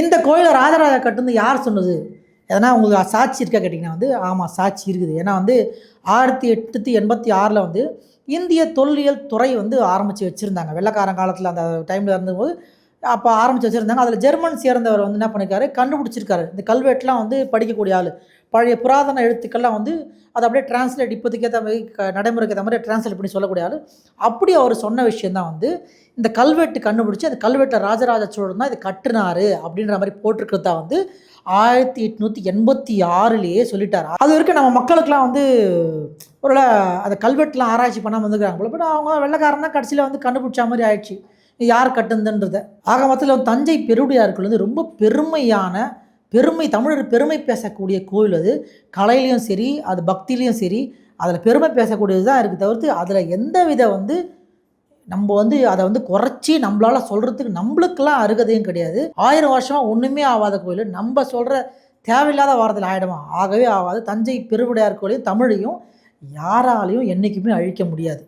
இந்த கோயிலை ராஜராஜா கட்டுந்து யார் சொன்னது? எதனா உங்களுக்கு சாட்சி இருக்கா கேட்டிங்கன்னா வந்து ஆமாம் சாட்சி இருக்குது. ஏன்னா வந்து ஆயிரத்தி எட்நூற்றி எண்பத்தி ஆறில் வந்து இந்திய தொல்லியல் துறை வந்து ஆரம்பித்து வச்சுருந்தாங்க. வெள்ளக்காரன் காலத்தில் அந்த டைமில் இருந்தபோது அப்போ ஆரம்பித்து வச்சுருந்தாங்க. அதில் ஜெர்மன் சேர்ந்தவர் வந்து என்ன பண்ணியிருக்காரு கண்டுபிடிச்சிருக்காரு. இந்த கல்வெட்டுலாம் வந்து படிக்கக்கூடிய ஆள். பழைய புராதன எழுத்துக்கள்லாம் வந்து அதை அப்படியே டிரான்ஸ்லேட் இப்போதைக்கு ஏற்ற மாதிரி க நடைமுறைக்கு ஏற்ற மாதிரி டிரான்ஸ்லேட் பண்ணி சொல்லக்கூடிய ஆள். அப்படி அவர் சொன்ன விஷயந்தான் வந்து இந்த கல்வெட்டு கண்டுபிடிச்சி அந்த கல்வெட்டில் ராஜராஜ சோழன் தான் இது கட்டுனாரு அப்படின்ற மாதிரி போட்டிருக்கிறதா வந்து ஆயிரத்தி எட்நூற்றி எண்பத்தி ஆறுலேயே சொல்லிட்டார். அது வரைக்கும் நம்ம மக்களுக்கெலாம் வந்து ஒரு அந்த கல்வெட்டுலாம் ஆராய்ச்சி பண்ணாமல் வந்துக்கிறாங்க போல பட் அவங்க வெள்ளைக்காரன் தான் கடைசியில் வந்து கண்டுபிடிச்ச மாதிரி ஆயிடுச்சு. யார் கட்டுனதுன்றத ஆக மொத்தத்தில் தஞ்சை பெருவுடையார்கள் வந்து ரொம்ப பெருமையான பெருமை தமிழர் பெருமை பேசக்கூடிய கோயில் அது. கலையிலையும் சரி அது பக்திலையும் சரி அதில் பெருமை பேசக்கூடியது தான் இருக்குது தவிர்த்து அதில் எந்த வித வந்து நம்ம வந்து அதை வந்து குறைச்சி நம்மளால் சொல்கிறதுக்கு நம்மளுக்கெல்லாம் அருகதையும் கிடையாது. ஆயிரம் வருஷமாக ஒன்றுமே ஆகாத கோயில். நம்ம சொல்கிற தேவையில்லாத வாரத்தில் ஆகிடுமா ஆகவே ஆகாது. தஞ்சை பெருவுடையார் கோயிலையும் தமிழையும் யாராலையும் என்றைக்குமே அழிக்க முடியாது.